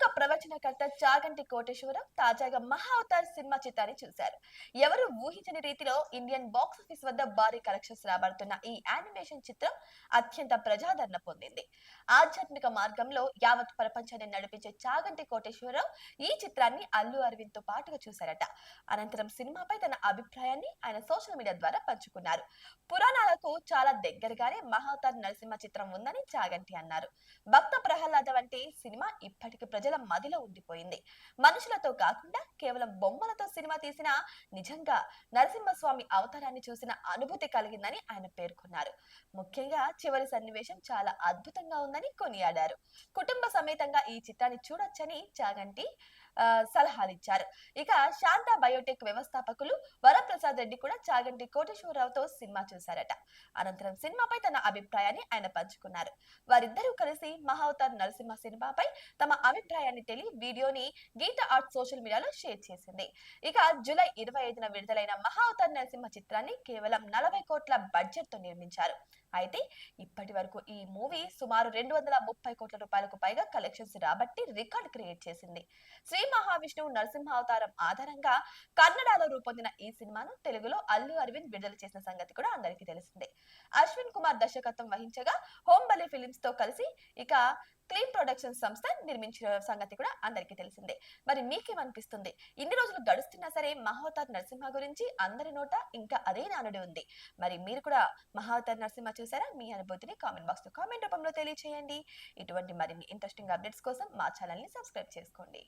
ప్రముఖ ప్రవచనకర్త చాగంటి కోటేశ్వరం తాజాగా మహా అవతార్ సినిమా చిత్రాన్ని చూశారు. ఎవరు ఊహించని రీతిలో ఇండియన్ బాక్స్ ఆఫీస్ వద్ద భారీ కలెక్షన్స్ రాబడుతున్న ఈ యానిమేషన్ చిత్రం అత్యంత ప్రజాదరణ పొందింది. ఆధ్యాత్మిక మార్గంలో యావత్ ప్రపంచాన్ని నడిపించే చాగంటి కోటేశ్వరరావు ఈ చిత్రాన్ని అల్లు అరవింద్తో పాటుగా చూశారట. అనంతరం సినిమాపై తన అభిప్రాయాన్ని ఆయన సోషల్ మీడియా ద్వారా పంచుకున్నారు. పురాణాలకు చాలా దగ్గరగానే మహావతార్ నరసింహ చిత్రం ఉందని చాగంటి అన్నారు. భక్త ప్రహ్లాద వంటి సినిమా ఇప్పటికి ప్రజ మదిలో ఉండిపోయింది. మనుషులతో కాకుండా కేవలం బొమ్మలతో సినిమా తీసిన నిజంగా నరసింహస్వామి అవతారాన్ని చూసిన అనుభూతి కలిగిందని ఆయన పేర్కొన్నారు. ముఖ్యంగా చివరి సన్నివేశం చాలా అద్భుతంగా ఉందని కొనియాడారు. కుటుంబ సమేతంగా ఈ చిత్రాన్ని చూడొచ్చని చాగంటి సలహాలిచ్చారు. ఇక శాంత బయోటెక్ వ్యవస్థాపకులు వరప్రసాద్ రెడ్డి కూడా చాగంటి కోటేశ్వరరావుతో సినిమా చూశారట. అనంతరం సినిమాపై తన అభిప్రాయాన్ని ఆయన పంచుకున్నారు. వారిద్దరూ కలిసి మహావతార్ నరసింహ సినిమాపై తమ అభిప్రాయం అభిప్రాయాన్ని తెలి వీడియోని గీత ఆర్ట్ సోషల్ మీడియాలో షేర్ చేసింది. ఇక జూలై ఇరవై ఐదున విడుదలైన మహావతార్ నరసింహ చిత్రాన్ని కేవలం నలభై కోట్ల బడ్జెట్తో నిర్మించారు. అయితే ఇప్పటి వరకు ఈ మూవీ సుమారు రెండు వందల ముప్పై కోట్ల రూపాయలకు పైగా కలెక్షన్స్ రాబట్టి రికార్డ్ క్రియేట్ చేసింది. శ్రీ మహావిష్ణువు నరసింహ అవతారం ఆధారంగా కన్నడలో రూపొందిన ఈ సినిమాను తెలుగులో అల్లు అరవింద్ విడుదల చేసిన సంగతి కూడా అందరికీ తెలిసిందే. అశ్విన్ కుమార్ దర్శకత్వం వహించగా హోంబలి ఫిలిమ్స్తో కలిసి ఇక క్లీన్ ప్రొడక్షన్ సంస్థ నిర్మించిన సంగతి కూడా అందరికీ తెలిసిందే. మరి మీకేమనిపిస్తుంది? ఇన్ని రోజులు గడుస్తున్నా సరే మహావతార్ నరసింహ గురించి అందరి నోట ఇంకా అదే నానుడి ఉంది. మరి మీరు కూడా మహావతార్ నరసింహ చూసారా? మీ అనుభూతిని కామెంట్ బాక్స్లో కామెంట్ రూపంలో తెలియచేయండి. ఇటువంటి మరిన్ని ఇంట్రెస్టింగ్ అప్డేట్స్ కోసం మా ఛానల్ని సబ్స్క్రైబ్ చేసుకోండి.